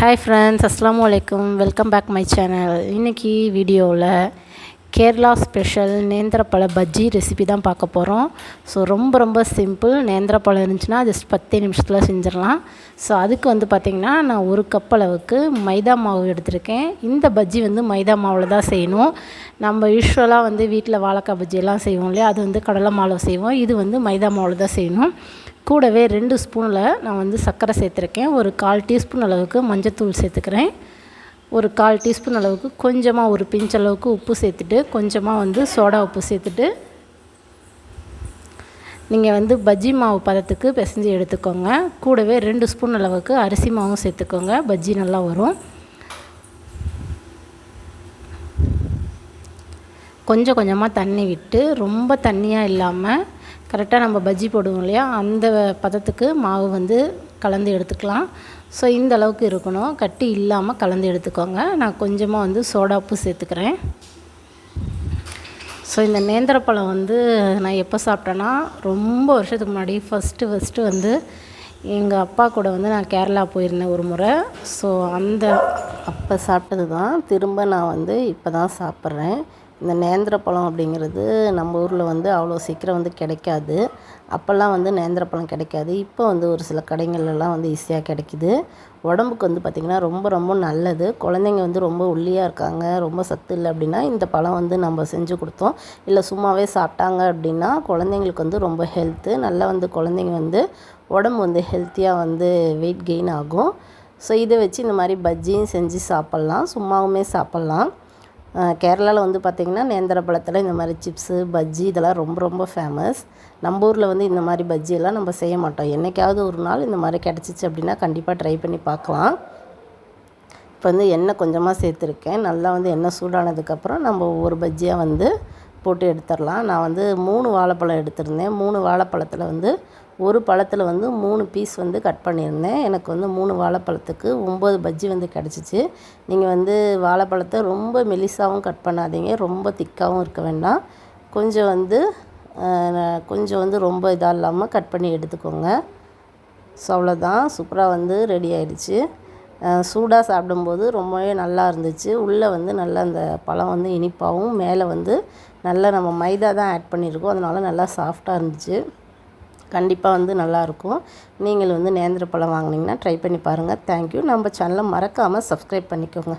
Hi friends அஸ்லாம் வலைக்கம் welcome back my channel இன்றைக்கி வீடியோவில் கேரளா ஸ்பெஷல் நேந்திரப்பழ பஜ்ஜி ரெசிபி தான் பார்க்க போகிறோம் ஸோ ரொம்ப ரொம்ப சிம்பிள் நேந்திரப்பழம் இருந்துச்சுன்னா ஜஸ்ட் பத்து நிமிஷத்தில் செஞ்சிடலாம். ஸோ அதுக்கு வந்து பார்த்திங்கன்னா நான் ஒரு கப் அளவுக்கு மைதா மாவு எடுத்திருக்கேன். இந்த பஜ்ஜி வந்து மைதா மாவில் தான் செய்யணும். நம்ம யூஸ்வலாக வந்து வீட்டில் வாழைக்காய் பஜ்ஜியெல்லாம் செய்வோம் இல்லையா? அது வந்து கடலை மாவில் செய்வோம். இது வந்து மைதா மாவில் தான் செய்யணும். கூடவே ரெண்டு ஸ்பூனில் நான் வந்து சர்க்கரை சேர்த்துருக்கேன். ஒரு கால் டீஸ்பூன் அளவுக்கு மஞ்சத்தூள் சேர்த்துக்கிறேன். ஒரு கால் டீஸ்பூன் அளவுக்கு கொஞ்சமாக ஒரு பிஞ்ச் அளவுக்கு உப்பு சேர்த்துட்டு கொஞ்சமாக வந்து சோடா உப்பு சேர்த்துட்டு நீங்கள் வந்து பஜ்ஜி மாவு பதத்துக்கு பிசைஞ்சு எடுத்துக்கோங்க. கூடவே ரெண்டு ஸ்பூன் அளவுக்கு அரிசி மாவும் சேர்த்துக்கோங்க. பஜ்ஜி நல்லா வரும். கொஞ்சம் கொஞ்சமாக தண்ணி விட்டு ரொம்ப தண்ணியாக இல்லாமல் கரெக்டாக நம்ம பஜ்ஜி போடுவோம் இல்லையா? அந்த பதத்துக்கு மாவு வந்து கலந்து எடுத்துக்கலாம். ஸோ இந்த அளவுக்கு இருக்கணும். கட்டி இல்லாமல் கலந்து எடுத்துக்கோங்க. நான் கொஞ்சமாக வந்து சோடா உப்பு சேர்த்துக்கிறேன். ஸோ இந்த நேந்திரப்பழம் வந்து நான் எப்போ சாப்பிட்டேன்னா ரொம்ப வருஷத்துக்கு முன்னாடி ஃபஸ்ட்டு ஃபஸ்ட்டு வந்து எங்கள் அப்பா கூட வந்து நான் கேரளா போயிருந்தேன் ஒரு முறை. ஸோ அந்த அப்போ சாப்பிட்டது தான். திரும்ப நான் வந்து இப்போ தான் சாப்பிட்றேன். இந்த நேந்திர பழம் அப்படிங்கிறது நம்ம ஊரில் வந்து அவ்வளோ சீக்கிரம் வந்து கிடைக்காது. அப்போல்லாம் வந்து நேந்திர பழம் கிடைக்காது. இப்போ வந்து ஒரு சில கடைகள்லாம் வந்து ஈஸியாக கிடைக்கிது. உடம்புக்கு வந்து பார்த்திங்கன்னா ரொம்ப ரொம்ப நல்லது. குழந்தைங்க வந்து ரொம்ப ஒல்லியாக இருக்காங்க. ரொம்ப சத்து இல்லை அப்படின்னா இந்த பழம் வந்து நம்ம செஞ்சு கொடுத்தோம். இல்லை சும்மாவே சாப்பிட்டாங்க அப்படின்னா குழந்தைங்களுக்கு வந்து ரொம்ப ஹெல்த்து நல்லா வந்து குழந்தைங்க வந்து உடம்பு வந்து ஹெல்த்தியாக வந்து வெயிட் கெயின் ஆகும். ஸோ இதை வச்சு இந்த மாதிரி பஜ்ஜியும் செஞ்சு சாப்பிட்லாம். சும்மாவுமே சாப்பிட்லாம். கேரளாவில் வந்து பார்த்திங்கன்னா நேந்திர பழத்தில் இந்த மாதிரி சிப்ஸு பஜ்ஜி இதெல்லாம் ரொம்ப ரொம்ப ஃபேமஸ் நம்ம ஊரில் வந்து இந்த மாதிரி பஜ்ஜியெல்லாம் நம்ம செய்ய மாட்டோம். என்றைக்காவது ஒரு நாள் இந்த மாதிரி கிடச்சிச்சு அப்படின்னா கண்டிப்பாக ட்ரை பண்ணி பார்க்கலாம். இப்போ வந்து எண்ணெய் கொஞ்சமாக சேர்த்துருக்கேன். நல்லா வந்து எண்ணெய் சூடானதுக்கப்புறம் நம்ம ஒவ்வொரு பஜ்ஜியாக வந்து போட்டு எடுத்துடலாம். நான் வந்து மூணு வாழைப்பழம் எடுத்திருந்தேன். மூணு வாழைப்பழத்தில் வந்து ஒரு பழத்தில் வந்து மூணு பீஸ் வந்து கட் பண்ணியிருந்தேன். எனக்கு வந்து மூணு வாழைப்பழத்துக்கு ஒம்பது பஜ்ஜி வந்து கிடச்சிச்சு. நீங்கள் வந்து வாழைப்பழத்தை ரொம்ப மெலிசாகவும் கட் பண்ணாதீங்க. ரொம்ப திக்காகவும் இருக்க வேண்டாம். கொஞ்சம் வந்து கொஞ்சம் வந்து ரொம்ப இதாக இல்லாமல் கட் பண்ணி எடுத்துக்கோங்க. ஸோ அவ்வளோதான் சூப்பராக வந்து ரெடி ஆயிடுச்சு. சூடாக சாப்பிடும்போது ரொம்பவே நல்லா இருந்துச்சு. உள்ளே வந்து நல்லா அந்த பழம் வந்து இனிப்பாகவும் மேலே வந்து நல்லா நம்ம மைதா தான் ஆட் பண்ணியிருக்கோம். அதனால் நல்லா சாஃப்டாக இருந்துச்சு. கண்டிப்பாக வந்து நல்லாயிருக்கும். நீங்கள் வந்து நேந்திர பழம் வாங்கினீங்கன்னா ட்ரை பண்ணி பாருங்கள் தேங்க்யூ நம்ம சேனலை மறக்காமல் சப்ஸ்கிரைப் பண்ணிக்கோங்க.